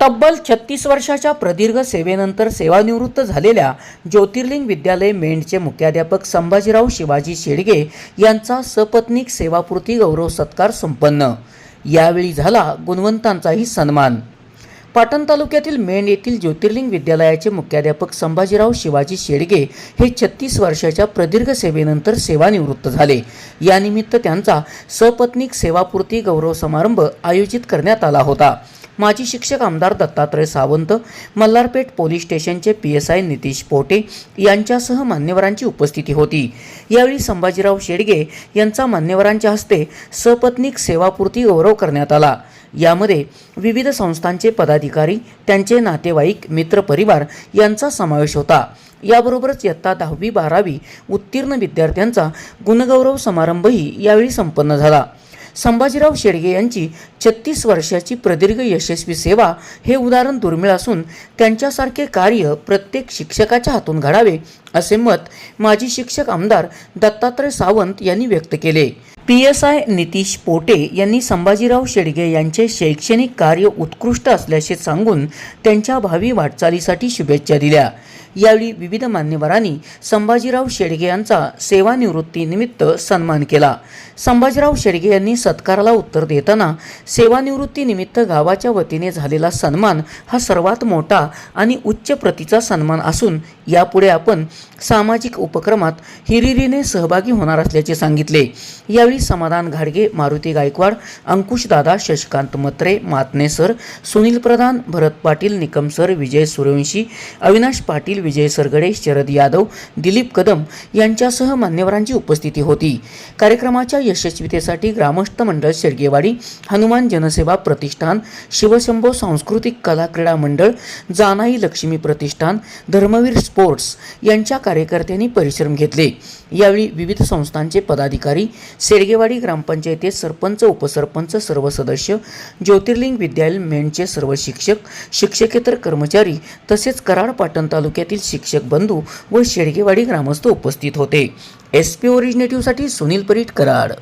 तब्बल छत्तीस वर्षाच्या प्रदीर्घ सेवेनंतर सेवानिवृत्त झालेल्या ज्योतिर्लिंग विद्यालय मेंढचे मुख्याध्यापक संभाजीराव शिवाजी शेडगे यांचा सपत्नीक सेवापूर्ती गौरव सत्कार संपन्न. यावेळी झाला गुणवंतांचाही सन्मान. पाटण तालुक्यातील मेंढ येथील ज्योतिर्लिंग विद्यालयाचे मुख्याध्यापक संभाजीराव शिवाजी शेडगे हे छत्तीस वर्षाच्या प्रदीर्घ सेवेनंतर सेवानिवृत्त झाले. यानिमित्त त्यांचा सपत्नीक सेवापूर्ती गौरव समारंभ आयोजित करण्यात आला होता. माजी शिक्षक आमदार दत्तात्रय सावंत मल्हारपेठ पोलीस स्टेशनचे P S I Nitish Pote यांच्यासह मान्यवरांची उपस्थिती होती. यावेळी संभाजीराव शेडगे यांचा मान्यवरांच्या हस्ते सपत्नीक सेवापूर्ती गौरव करण्यात आला. यामध्ये विविध संस्थांचे पदाधिकारी त्यांचे नातेवाईक मित्रपरिवार यांचा समावेश होता. याबरोबरच इयत्ता दहावी बारावी उत्तीर्ण विद्यार्थ्यांचा गुणगौरव समारंभही यावेळी संपन्न झाला. संभाजीराव शेडगे यांची छत्तीस वर्षाची प्रदीर्घ यशस्वी सेवा हे उदाहरण दुर्मिळ असून त्यांच्यासारखे कार्य प्रत्येक शिक्षकाच्या हातून घडावे असे मत माजी शिक्षक आमदार दत्तात्रय सावंत यांनी व्यक्त केले. P S I Nitish Pote यांनी संभाजीराव शेडगे यांचे शैक्षणिक कार्य उत्कृष्ट असल्याचे सांगून त्यांच्या भावी वाटचालीसाठी शुभेच्छा दिल्या. यावेळी विविध मान्यवरांनी संभाजीराव शेडगे यांचा सेवानिवृत्तीनिमित्त सन्मान केला. संभाजीराव शेडगे यांनी सत्काराला उत्तर देताना सेवानिवृत्तीनिमित्त गावाच्या वतीने झालेला सन्मान हा सर्वात मोठा आणि उच्च प्रतीचा सन्मान असून यापुढे आपण सामाजिक उपक्रमात हिरिरीने सहभागी होणार असल्याचे सांगितले. यावेळी समाधान घाडगे मारुती गायकवाड अंकुश दादा शशिकांत मत्रे मातने सर सुनील प्रधान भरत पाटील निकम सर विजय सूर्यवंशी अविनाश पाटील विजय सरगडे शरद यादव दिलीप कदम यांच्यासह मान्यवरांची उपस्थिती होती. कार्यक्रमाच्या यशस्वीतेसाठी ग्रामस्थ मंडळ शेडगेवाडी हनुमान जनसेवा प्रतिष्ठान शिवशंभो सांस्कृतिक कला क्रीडा मंडळ जानाई लक्ष्मी प्रतिष्ठान धर्मवीर स्पोर्ट्स यांच्या कार्यकर्त्यांनी परिश्रम घेतले. यावेळी विविध संस्थांचे पदाधिकारी शेगेवाडी ग्रामपंचायतीत सरपंच उपसरपंच सर्व सदस्य ज्योतिर्लिंग विद्यालय मेंढचे सर्व शिक्षक शिक्षकेतर कर्मचारी तसेच कराड पाटण तालुक्यातील शिक्षक बंधू व शेडगेवाडी ग्रामस्थ उपस्थित होते. एस पी ओरिजिनेटिव्हसाठी सुनील परीट कराड.